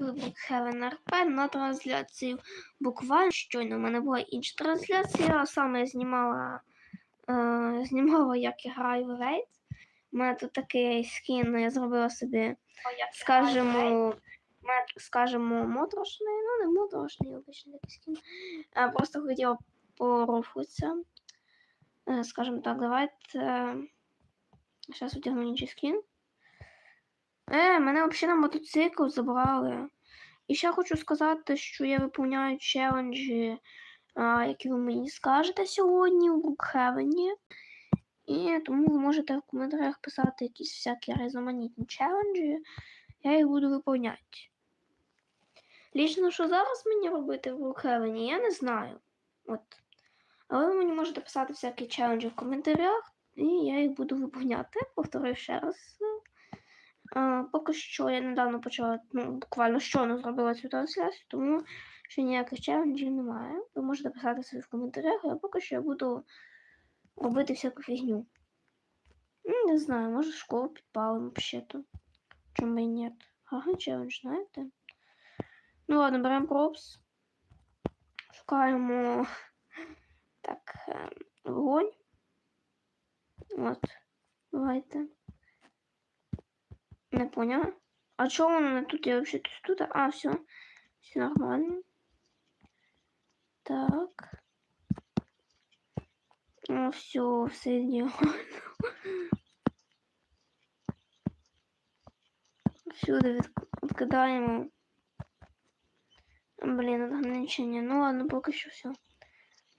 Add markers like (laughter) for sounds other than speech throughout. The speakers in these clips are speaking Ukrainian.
Heaven RP на трансляцію. Буквально щойно в мене була інша трансляція, а саме я знімала, е, знімала, як я граю в Raid. У мене тут такий скін, я зробила собі, скажімо, скажімо, моторошний, ну не моторошний, обичний такий скін. А просто хотіла поруфатися. Е, Скажімо так, давайте. Зараз одягну інший скін. Е, мене взагалі на мотоцикл забрали. І ще хочу сказати, що я виповняю челенджі, а, які ви мені скажете сьогодні у Брукхевені. І тому ви можете в коментарях писати якісь всякі різноманітні челенджі. Я їх буду виповняти. Лічно, що зараз мені робити в Брукхевені, я не знаю. От. Але ви мені можете писати всякі челенджі в коментарях, і я їх буду виповняти. Повторюю ще раз. А, поки що я недавно почала, ну, буквально щойно зробила цю трансляцію, тому що ніяких челенджів немає. Ви можете писати собі в коментарях, а поки що я буду робити всяку фігню. Ну, Не знаю, може школу підпалимо взагалі-то. Чому і ні? Ага, челендж, знаєте? Ну ладно, беремо пропс. Шукаємо так, ем, вогонь. От, давайте. Не поняла. А чого воно не тут? Я вообще тут? А, все. Все нормально. Так. Ну, все, все идеально. Всюди від... відкидаємо. Блін, ограничення. Ну ладно, поки що все.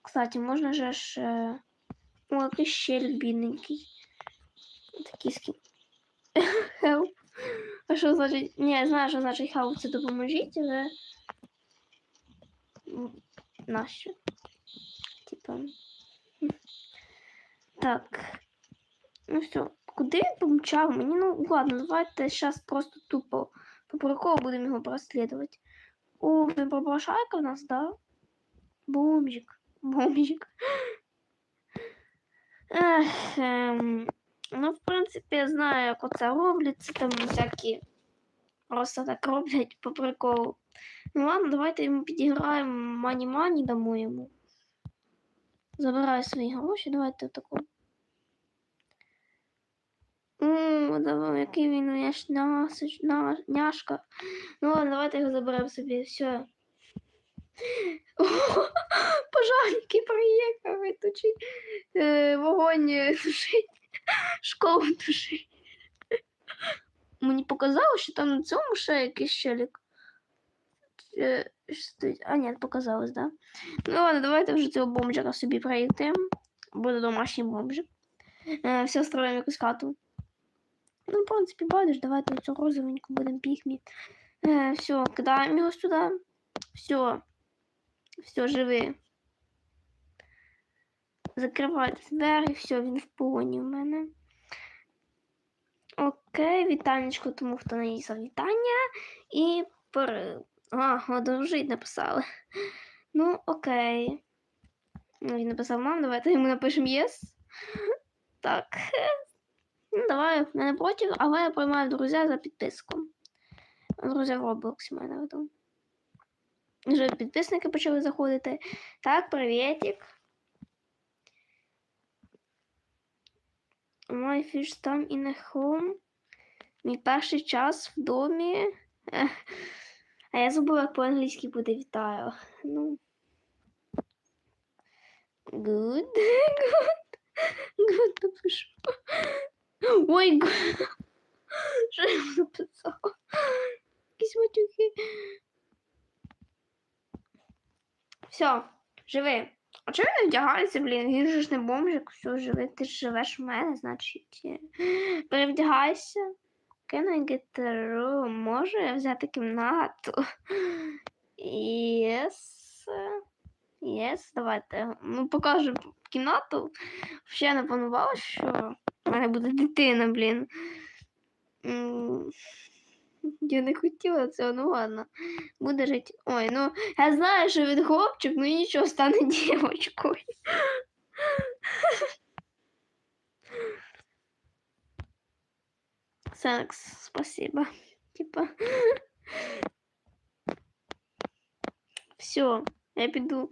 Кстати, можна же ж... е, О, якийсь щель бідненький. Такий скін. (laughs) Help. А що значить? Ні, знаю, що значить це допоможіть, але... Нащо? Типа. Так. Ну все. Куди він помчав? Мені, ну ладно, давайте зараз просто тупо по приколу будемо його прослідувати. О, він попрошайка в нас, да? Бомжик. Бомжик. (laughs) Ех, ем, ну, в принципі, я знаю, як оце роблять. Це там всякі просто так роблять по приколу. Ну ладно, давайте йому підіграємо мані-мані дамо йому. Забирай свої гроші, давайте таку. О, давай, який він у яш нясич- няшка. Ну ладно, давайте його заберемо собі. Все. Пожарники приїхали тушить. Е, вогонь е, (laughs) тушить. (laughs) Школу тушить. Мені показалось, що там на цьому ще якийсь щелік. Е? А, ні, показалось, да? Ну ладно, давайте вже цього бомжика собі проїдемо. Буде домашній бомжик. Е, все строїмо якусь хату. Ну, в принципі, бачиш, давайте цю розовеньку будемо піхмі. Е, все, кидаємо його сюди. Все. Все, живи. Закривайте двері, все, він в погоні в мене. Окей, вітанечко тому, хто наїсав вітання. І пори. А, одружить написали. Ну, окей. Ну, Він написав мам, давайте йому напишемо єс. Так. Ну, давай, я не проти, але я приймаю друзя за підписку. Друзі в Роблоксі мене на виду. Вже підписники почали заходити. Так, привітик. My first time in a home. Мій перший час в домі. А я забула, як по-англійськи буде вітаю. Ну. Good. Good. Good напишу. Ой, good. Що я написала? Якісь матюки. Все, живи. А чого він вдягається, блін? Він же ж не бомжик, все, живи. Ти ж живеш в мене, значить. Перевдягайся. Can I get? Можу я взяти кімнату? Yes. Yes, давайте. Ну, покажу кімнату. Ще не планувала, що в мене буде дитина, блін. (laughs) Я не хотіла цього, ну ладно. Буде жити. Ой, ну я знаю, що він хлопчик, ну нічого стане (laughs) дівчинкою. (laughs) Секс, спасибо. Типа. Все, я піду.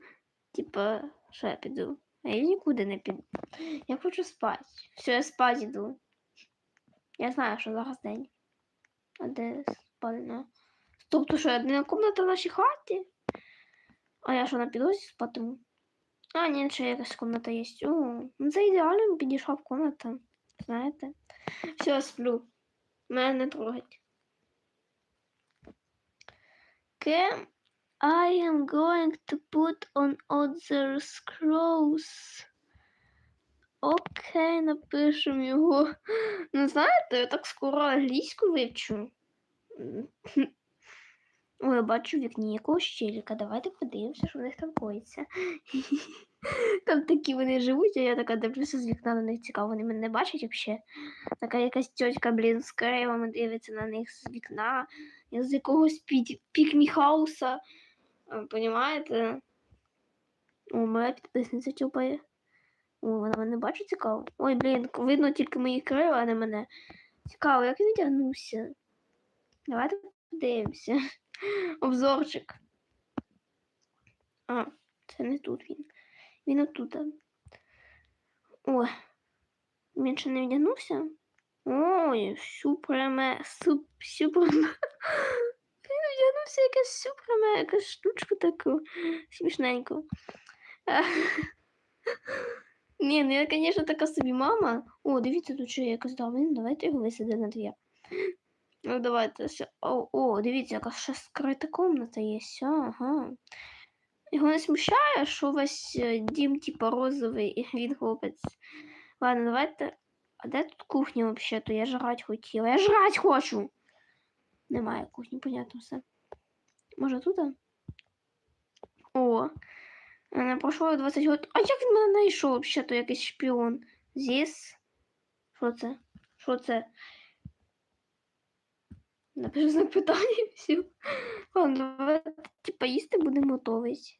Типа, що я піду? А я нікуди не піду. Я хочу спати. Все, я спать іду. Я знаю, що зараз день. А де спальня? Тобто, що одна комната в нашій хаті? А я що на підлозі спатиму? А, ні, ще якась комната є. О, ну це ідеально підійшла в комната. Знаєте? Все, сплю. Мене не трогать. Cam, I am going to put on other scrolls. Окей, напишемо його. Ну, знаєте, я так скоро англійську вивчу. Ой, я бачу в вікні якогось челіка. Давайте подивимося, що в них там коїться. Там такі вони живуть, а я така дивлюся з вікна на них цікаво, вони мене не бачать взагалі. Така якась тьотька, блін, з кривами дивиться на них з вікна, з якогось пік- пікміхауса. А, Понімаєте? О, моя підписниця тюпає. О, вона мене бачить цікаво. Ой, блін, видно тільки мої крила, а не мене. Цікаво, як він одягнувся. Давайте подивимося. (laughs) Обзорчик. А, це не тут він. Він отут. О, він ще не вдягнувся? Ой, супреме, суп, супреме. (laughs) Він вдягнувся якась супреме, якась штучку таку смішненьку. (laughs) Ні, ну я, звісно, така собі мама. О, дивіться, тут ще якась давин, давайте його висади на дві. Ну, давайте. О, о, дивіться, яка ще скрита комната є. Ага. Його не смущає, що весь е, дім, типа, розовий, і він хлопець. Ладно, давайте. А де тут кухня взагалі-то? Я жрать хотіла. Я жрать хочу. Немає кухні, понятно все. Може тут? О. Не пройшло 20 років. А як він мене знайшов взагалі-то якийсь шпіон? Зіс? Що це? Що це? Напишу знак питання і все. Ладно, давайте, типа, їсти будемо готовий.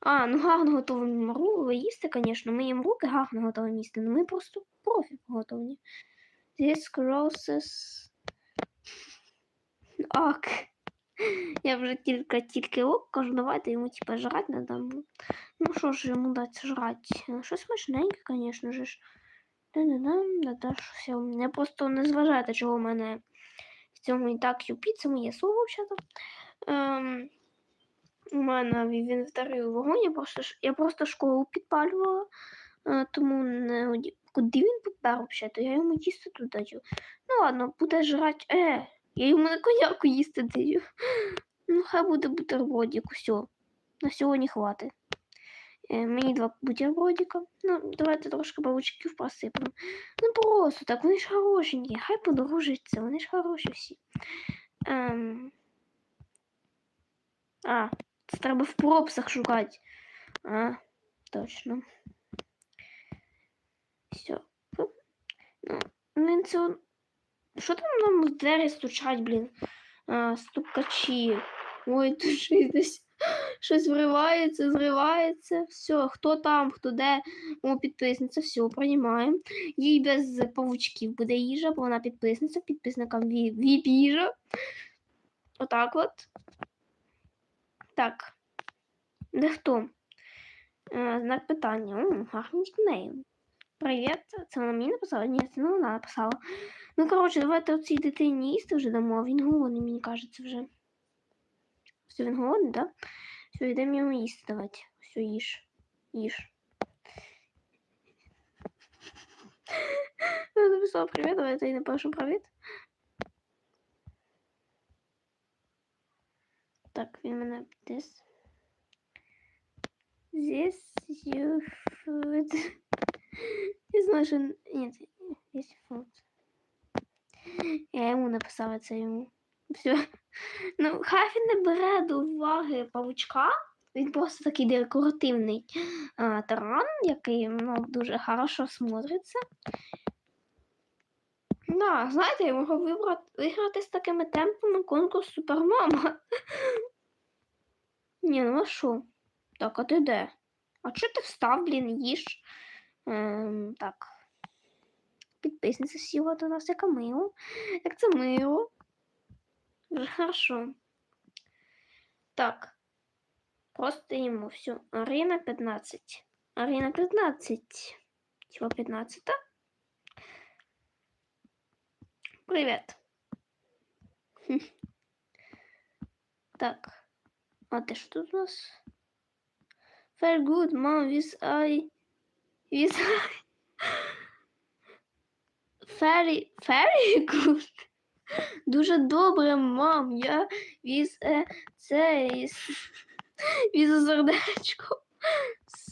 А, ну гарно готовимо їсти, звісно. Ми їм руки гарно готові їсти, але ми просто профі готові. This crosses... Ак. (laughs) Я вже тільки тільки ок кажу, йому типа жрать надо. Ну що ж йому дати жрать? Е, Щось смачненьке, звісно ж. Да-да-да, да-да, щось я- просто не зважайте, чого в мене в цьому і так юпі, це моє слово взагалі. Ем, у мене в інвентарі вогонь, я просто, я просто школу підпалювала, е, тому не, куди він попер взагалі, то я йому їсти тут даю. Ну ладно, буде жрать. Е, я йому на коньяку їсти даю. Ну, хай буде бутербродик, все. На сьогодні хватить. Е, мені два бутербродика. Ну, давайте трошки павучків посипемо. Ну просто так, вони ж хорошенькі, хай подорожаться, вони ж хороші всі. Ем... А, це треба в пропсах шукати. А, точно. Все. Ну, блін, це... Що там нам в двері стучать, блін? А, стукачі. Ой, (laughs) тут щось десь (gasps) щось вривається, зривається. Все, хто там, хто де. О, підписниця, все, приймаємо. Їй без павучків буде їжа, бо вона підписниця, підписникам ві- віп їжа. Отак от. Так. Де хто? Е, знак питання. Гарний нікнейм. Привіт. Це вона мені написала? Ні, це не вона написала. Ну, коротше, давайте оцій дитині їсти вже дамо. Він голодний, мені кажеться, вже. Все, він голодний, так? Да? Все, йдемо йому їсти давайте. Все, їж. Їж. (laughs) Я написала привіт, давайте я напишу привіт. Так, він мене десь. This you food. Я знаю, що... Ні, this food. (laughs) Я йому написала це йому. Все. Ну, хай він не бере до уваги павучка. Він просто такий декоративний а, таран, який ну, дуже хорошо смотриться. Да, знаєте, я можу вибрати, виграти з такими темпами конкурс Супермама. (laughs) Ні, ну а що? Так, а ти де? А чого ти встав, блін, їж? Ем, так. Підписниця сіла до нас, яка мило. Як це мило. Хорошо. Так. Просто ему все. Арена 15. Арена 15. Типа 15 -та? Привет. (laughs) Так. А ты что тут у нас? Very good, mom, with I... With (laughs) I... Very, very. (laughs) Дуже добре, мам. Я віз е, це віз сердечко.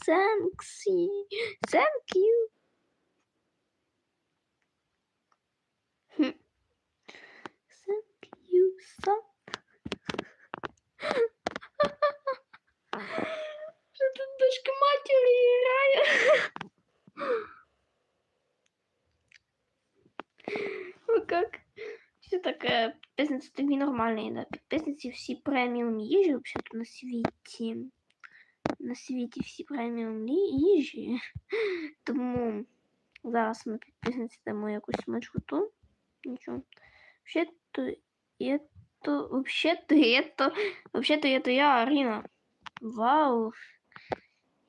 Thanks. Thank you. Thank тут дочка матері грає? Ну как? Все таке підписниці тобі нормальні, да? Підписниці всі преміум їжі взагалі на світі. На світі всі преміум лі- їжі. Тому (laughs) зараз ми підписниці дамо якусь смачкоту. Нічого. Взагалі-то є то, вообще-то є то, вообще-то є то я, Аріна. Вау.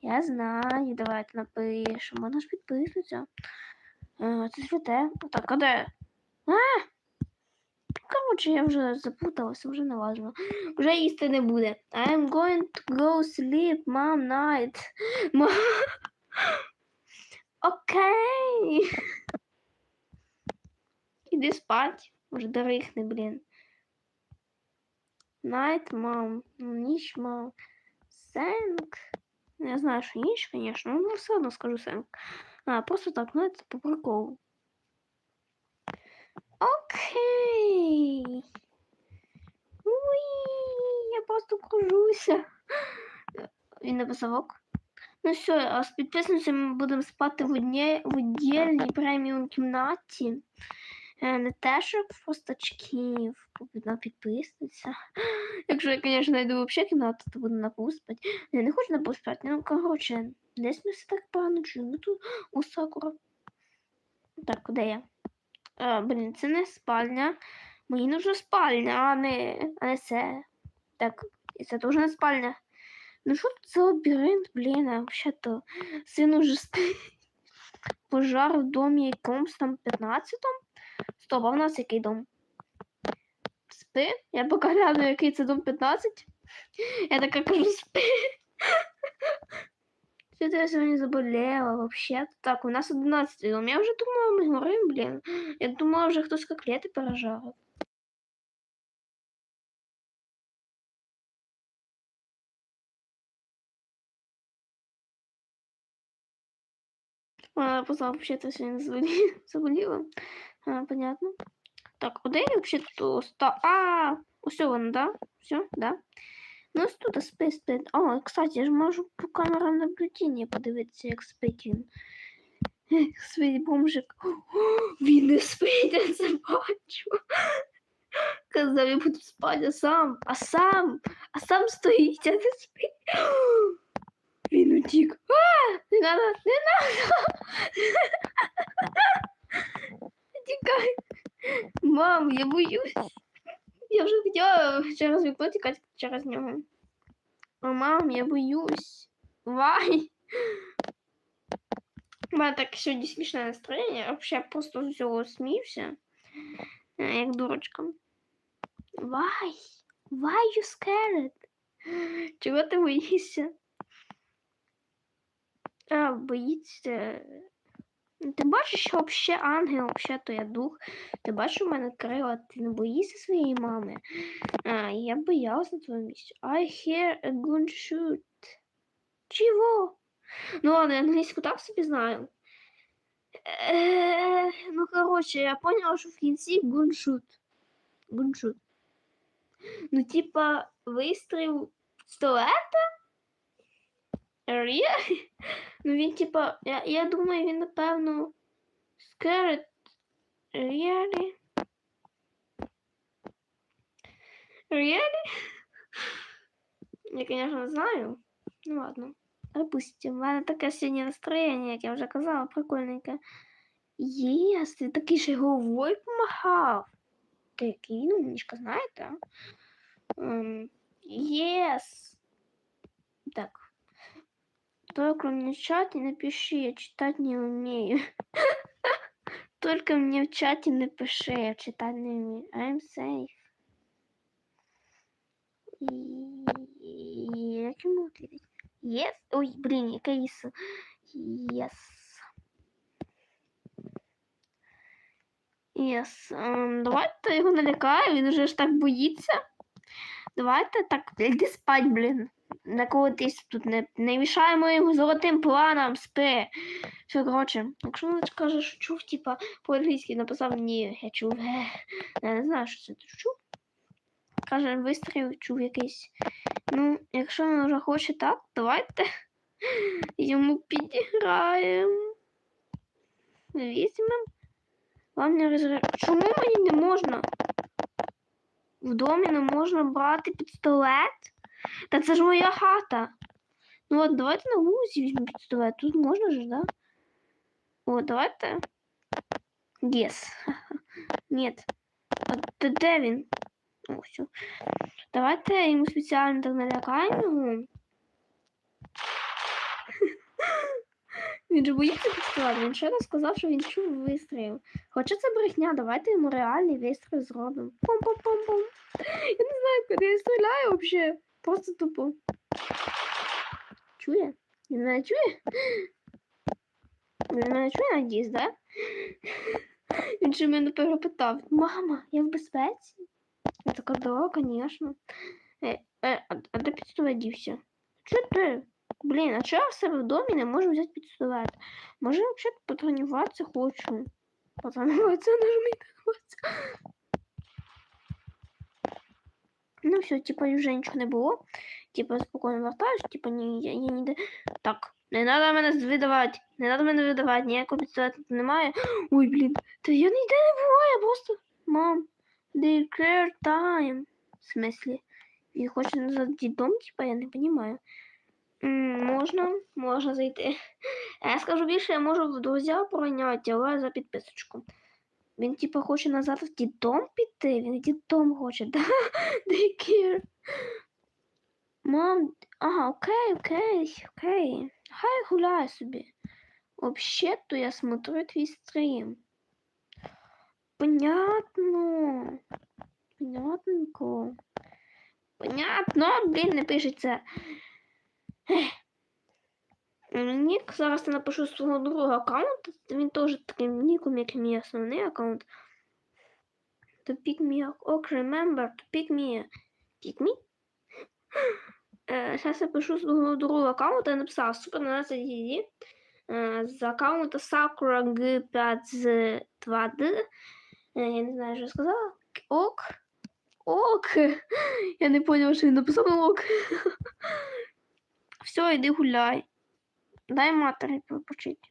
Я знаю, давайте напишемо. Вона ж підписується. Е, Це святе. Так, а де? А! Коротше, я вже запуталася, вже не важно. Вже їсти не буде. I'm going to go sleep, mom, night. Ма- Окей. Іди спать. Може дрихни, блін. Night, mom. Ну, ніч, мам. Сенк. Я знаю, що ніч, звісно, ну все одно скажу сенк. А, просто так, ну це по приколу. Окей. Уї, я просто кружуся. Він написав ок. Ну все, а з підписницями ми будемо спати в одній в віддільній преміум кімнаті. Е, Не те, що в простачків, на підписниця. Якщо я, звісно, знайду взагалі кімнату, то буду на пол спати. Я не хочу на пол спати, ну коротше, десь ми все так погано чуємо. Ну тут у Сакура. Так, куди я? А, блін, це не спальня. Мені нужна спальня, а не, а не це. Так, і це теж не спальня. Ну що тут за лабіринт, блін, а взагалі-то син уже. (laughs) Пожар в домі якомусь там 15-му? Стоп, а в нас який дом? Спи? Я поки гляну, який це дом 15. Я така кажу, спи. Что-то я сегодня заболела вообще. Так, у нас 11 дом. Я уже думала, мы горим, блин. Я думала, вже хтось котлети пережарив. А, просто вообще-то сегодня (laughs) заболела. А, понятно. Так, куди я вообще-то ста... А, все воно, да? Все, да? Ну, ось тут спить, спить. О, кстати, я ж можу по камерам наблюдення подивитися, як спить він. Як спить бомжик. (gasps) Він не спить, я це бачу. Казав, я буду спати, а сам, а сам, а сам стоїть, а не спить. (gasps) Він утік. А, не надо, не надо. (laughs) Тікай. Мам, я боюсь. Я вже хотіла через вікно тікати через нього. О, мам, я боюсь. Вай. У мене так сьогодні смішне настроєння. Я Вообще просто з усього сміюся. е, Як дурочка. Why? Why you scared? Чого ти боїшся? А, боїться. Ти бачиш, що взагалі ангел, взагалі то я дух. Ти бачиш, у мене крила, ти не боїшся своєї мами. А, я боялась на твоєму місці. I hear a gunshot. Чого? Ну ладно, я англійську так собі знаю. Е, ну, коротше, я поняла, що в кінці гуншут. Гуншут. Ну, типа, вистріл туалета? Really? (laughs) Ну, він, типа, я, я думаю, він, напевно, scared. Really? Really? Я, конечно, не знаю. Ну ладно. Допустим, у мене таке сьогодні настроєння, як я вже казала, прикольненьке. Єс, ти такий ще головою помахав. Ти який, ну, мішка, знаєте? Ем, Yes. Так. Только мне в чате напиши, я читать не умею. (laughs) Только мне в чате напиши, я читать не умею. I'm safe. І... Як йому відповідати? Yes? Ой, блін, яке ІС? Yes. Yes. Ем, давайте його налякаю, він вже ж так боїться. Давайте так, іди спать, блін. Наколотись тут, не, не мішаємо його золотим планам, спи. Все, коротше, якщо він каже, що чув, типа, по-англійськи написав ні, я чув. Я не знаю, що це ти чув. Каже, вистріл чув якийсь. Ну, якщо він вже хоче так, давайте (laughs) йому підіграємо. Візьмемо. Вам не розряд. Чому мені не можна? В домі не можна брати пістолет? Та це ж моя хата. Ну от давайте на вулиці візьмемо пістолет. Тут можна ж, да? О, давайте. Yes. (laughs) Нет. А де- він? О, все. Давайте йому спеціально так налякаємо. Він же боїться пістолет. Він ще раз сказав, що він чув вистріл. Хоча це брехня, давайте йому реальний вистріл зробимо. Пом-пом-пом-пом. Я не знаю, куди я стріляю взагалі. Просто тупо. Чує? Він мене чує? Він мене чує, надіюсь, да? Він же мене перепитав: Мама, я в безпеці? Я така, да, звісно. Е, е, а, а де пістолет дівся? Чого ти? Блін, а чого я в себе в домі не можу взяти пістолет? Може, я взагалі потренуватися хочу. Потренуватися, нажми тренуватися. Ну все, типа вже нічого не було. Типа спокійно вертаюсь, типа ні, я, я ніде. Так, не треба мене видавати. Не треба мене видавати, ніякого тут немає. Ой, блін, та я ніде не була, я просто. Мам, declare time. В смысле? Він хоче назад дом, типа, я не понимаю. Можна, можна зайти. (laughs) Я скажу більше, я можу в друзі пройняти, але за підписочку. Він, типа, хоче назад в дідом піти. Він в дідом хоче, (laughs) да? Daycare. Мам, ага, окей, окей, окей. Хай гуляє собі. Вообще-то я смотрю твій стрім. Понятно. Понятненько. Понятно, блін, не пишеться. Ех. Нік, зараз я напишу свого другого аккаунта. Він теж таким ніком, як мій основний аккаунт. To pick me. Ok, remember to pick me. Pick me? Е, Зараз я пишу свого другого аккаунта. Я написав супер на DD. Е, З аккаунта Sakura G5 з 2D. Е, Я не знаю, що я сказала. Ок. Ок. (laughs) Я не поняла, що він написав ок. Все, іди гуляй. Дай матері попочити.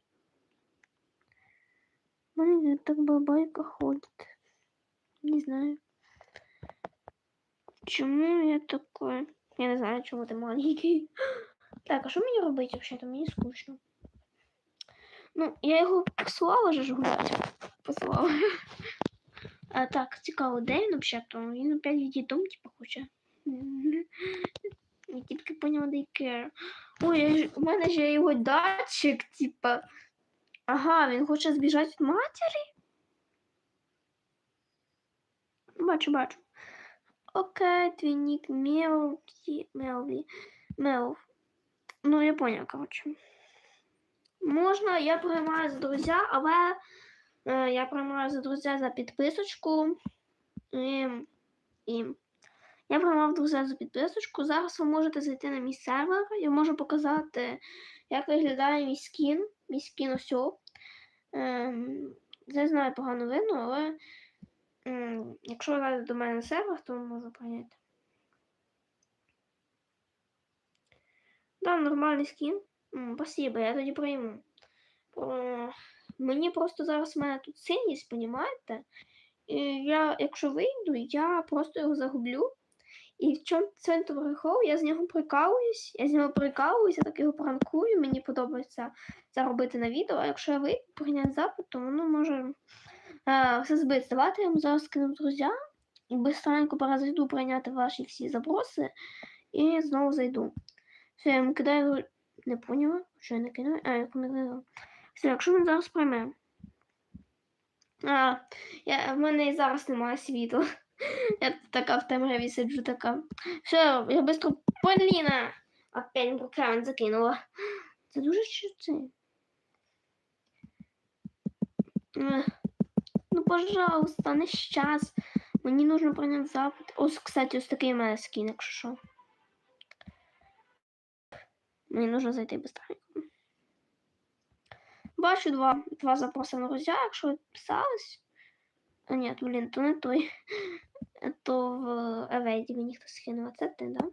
Блин, так бабайка ходит. Не знаю. Чому я такой? Я не знаю, чому ти маленький. (gasps) Так, а що мені робити взагалі? Мені скучно. Ну, я його послала же ж гуляти. Послала. (laughs) А так, цікаво, де він взагалі? Він опять в дом, типа, хоче. (laughs) Я тільки поняла дейкер. Ой, у мене ж є його датчик, типа. Ага, він хоче збіжати від матері. Бачу, бачу. Окей, твій нік Мелві. Мелві. Мелв. Ну, я понял, коротше. Можна, я приймаю за друзя, але е, я приймаю за друзя за підписочку. І, і я приймав за підписочку. Зараз ви можете зайти на мій сервер. Я можу показати, як виглядає мій скін. Мій скін ось. Ем, не знаю, погано видно, але ем, якщо ви до мене сервер, то можу прийняти. Да, нормальний скін. М, Спасибо, я тоді прийму. Мені просто зараз в мене тут синність, понімаєте? І я, якщо вийду, я просто його загублю. І в чому це прикол? Я з нього прикалуюсь, я з нього прикалуюсь, я так його пранкую, мені подобається це робити на відео. А якщо я вийду прийняти запит, то воно може е, все збити. Давайте я йому зараз скину в друзя быстренько перезайду прийняти ваші всі запроси і знову зайду. Все, я йому кидаю. Не поняла, що я не кидаю. А, я помилила. Все, якщо він зараз прийме. А, я, в мене і зараз немає світла. Я така в темряві сиджу така. Все, я быстро Поліна! Опять буквально закинула. Це дуже чути. Ну, пожалуйста, не щас. Мені нужно прийняти запит. Ось, кстати, ось такий у мене скін, якщо що. Мені нужно зайти быстренько. Бачу два, два запроси на друзья, якщо ви. А ні, блін, то не той. (laughs) То в Евейді мені хтось скинув. Це ти, да?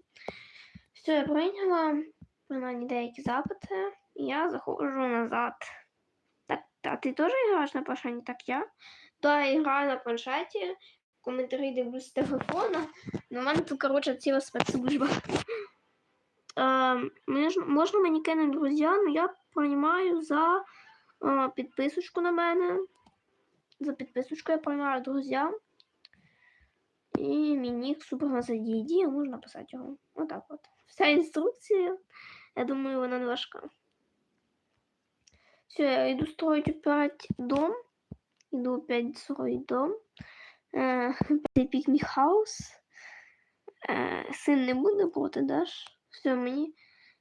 Все, я прийняла принаймні деякі запити, і я заходжу назад. Так, а ти теж граєш на планшеті, так я? Да, я граю на планшеті, коментарі дивлюсь з телефона. Ну, у мене тут, коротше, ціла спецслужба. (laughs) Е, можна мені кинути друзі, але я приймаю за е, підписочку на мене. За підписочку я приймаю друзі. І мій нік супер на задійді, можна писати його. Отак от. Вся інструкція. Я думаю, вона не важка. Все, я йду строить опять дом. Иду опять строить дом. Э, Лепить хаус. Э, не буде проти, даш? Все, мені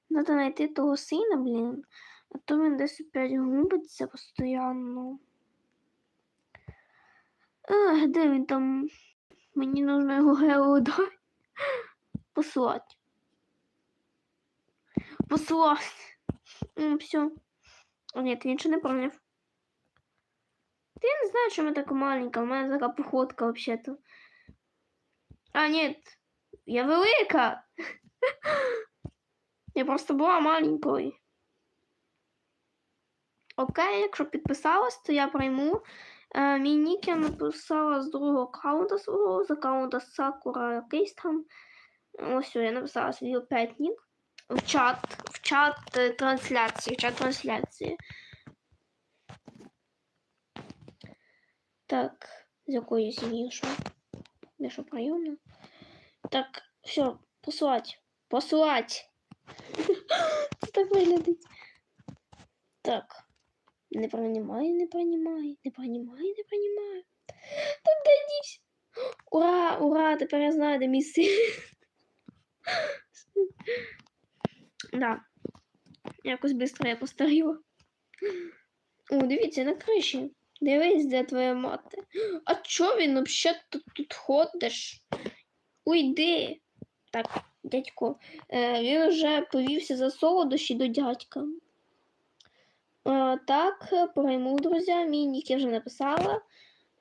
треба знайти того сина, блін. А то він десь опять губиться постійно. Ех, де він там? Мені нужно його гео дати. (laughs) Послати. Послати. Ну, все. О, ні, він ще не поняв. Я не знаю, чому я така маленька. У мене така походка вообще-то. А, ні, я велика. (laughs) Я просто була маленькою. Окей, якщо підписалась, то я прийму. Е, мій нік я написала з другого аккаунта свого, з аккаунта Сакура якийсь там. Ось я написала свій опять нік. В чат, в чат е, трансляції, в чат трансляції. Так, з якої сім'ї що? Я що прийомна? Так, все, послать. Послать. (laughs) Це так виглядить. Так. Не принимай, не принимай, не принимай, не принимай. Так дадись. Ура, ура, тепер я знаю, де мій син. Да. Якось швидко я постаріла. О, дивіться, на криші. Дивись, де твоя мати. А чо він взагалі тут, тут ходиш? Уйди. Так, дядько, е, він вже повівся за солодощі до дядька. Е, так, прийму, друзі, мій нік я вже написала.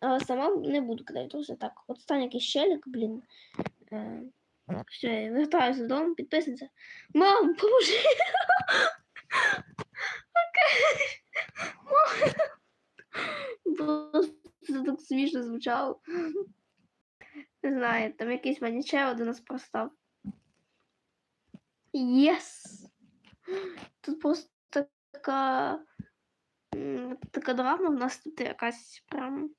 А сама не буду кидати, друзі. Так, от стане якийсь щелик, блін. Е, все, я вертаюся додому, підписуйся. Мам, поможи! Це так смішно звучало. Не знаю, там якийсь манічео до нас простав. Єс! Тут просто така. Така драма в нас тут якась прям.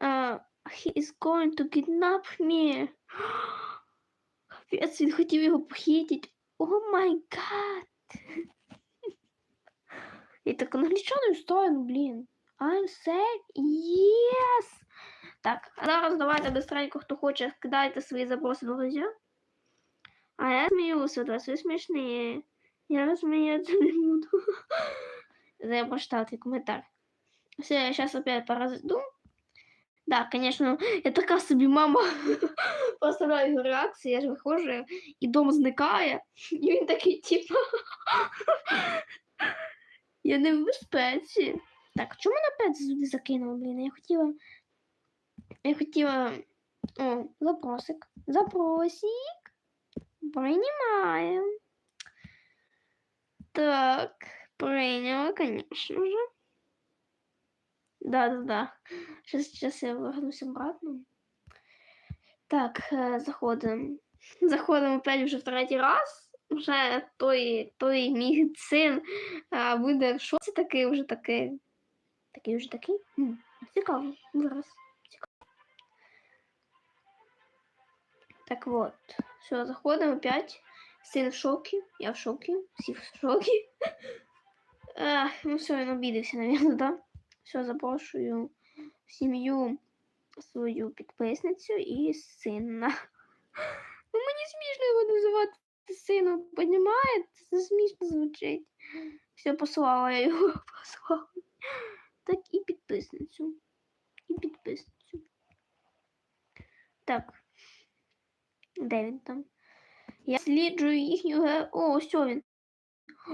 Uh, he is going to kidnap me. (gasps) Капець, він хотів його похитити. О май гад. І так англічаною сторону, блін. I'm safe. Yes! Так, а зараз давайте быстренько, хто хоче, кидайте свої запроси, друзі. А я сміюся, да, ви смішні. Я розуміється не буду. (laughs) Прочитав твій коментар. Все, я сейчас опять поразду. Да, конечно, я така собі мама. (laughs) Поставляю його реакцію, я ж виходжу, і дом зникає. І він такий, типу. (laughs) я не в безпеці. Так, чому мене опять сюди закинули, блін? Я хотіла. Я хотіла. О, запросик. Запросик. Приймаємо. Так, прийняла, конечно же. Да, да, да. Сейчас, сейчас я вернусь обратно. Так, е, заходимо. (laughs) Заходимо опять вже в третій раз. Вже той, той мій син а, буде в шоці такий вже такий. Такий вже такий. М, Цікаво. Зараз. Цікаво. Так вот, все, заходимо опять. Син в шокі, я в шокі, всі в шокі. (laughs) Ах, ну все, він обідався, наверное, да? Все, запрошую сім'ю свою підписницю і сина. (laughs) Ну, мені смішно його називати сином, понімаєте? Це смішно звучить. Все, послала я його, (laughs) послала. Так і підписницю. І підписницю. Так. Де він там? Я сліджую їхню ге... О, ось він.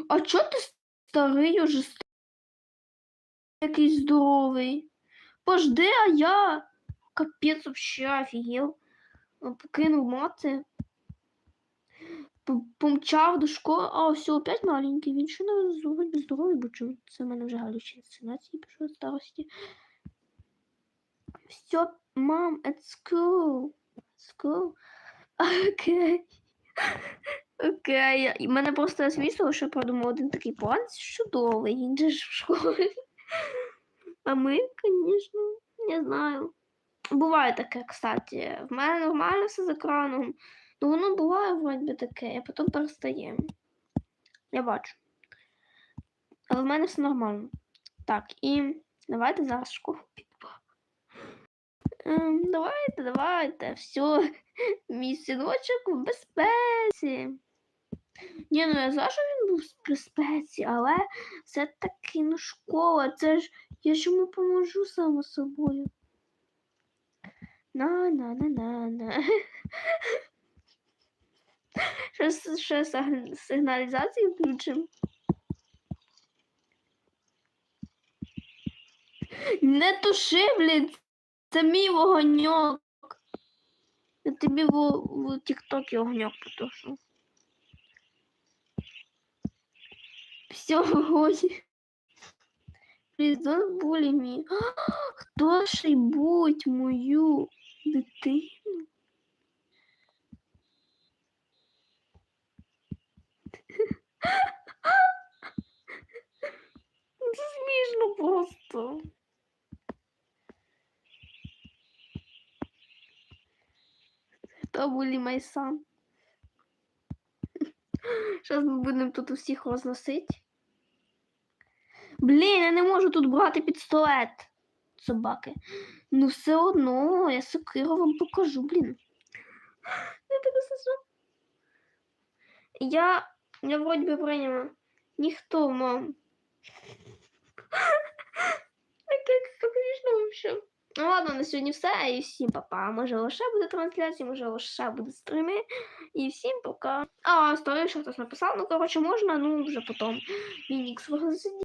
А чо ти старий уже якийсь здоровий? Пожди, а я. Капець вообще офігел. Ну, Покинув мати. Помчав до школи, а ось опять маленький. Він ще не вроді здоровий, бо чому це в мене вже галюцинації пішли старості. Все, мам, it's cool. It's cool. (laughs) Окей. Окей. І мене просто звісно, що продумав один такий план чудовий, він же ж в школі. А ми, звісно, не знаю. Буває таке, кстати. В мене нормально все з екраном. Ну воно буває вроді би таке, а потім перестає. Я бачу. Але в мене все нормально. Так, і давайте зараз школу підемо. Ем, давайте, давайте, все. Мій синочок в безпеці. Ні, ну я знаю, що він був в безпеці, але все-таки ну школа, це ж я ж йому поможу само собою. На на на на на. Ще, ще сигналізацію включимо. Не туши, блін, це мій вогоньок. Я тобі в, в тіктокі огняк потушу. Все, вогонь. Please don't мій. (gasps) Хто ж будь мою дитину? Це смішно просто. Май сан? Зараз ми будемо тут усіх розносити. Блін, я не можу тут брати пістолет. Собаки. Ну все одно, я сокиру вам покажу, блін. (gasps) Я тебе сажу. Я. Я вроді би прийняла. Ніхто, мам. Як смішно вообще. Ну ладно, на сьогодні все. І всім па-па. Може лише буде трансляція, може лише буде стріми. І всім пока. А, сторі, що хтось написав. Ну, коротше, можна, ну вже потім. Мінікс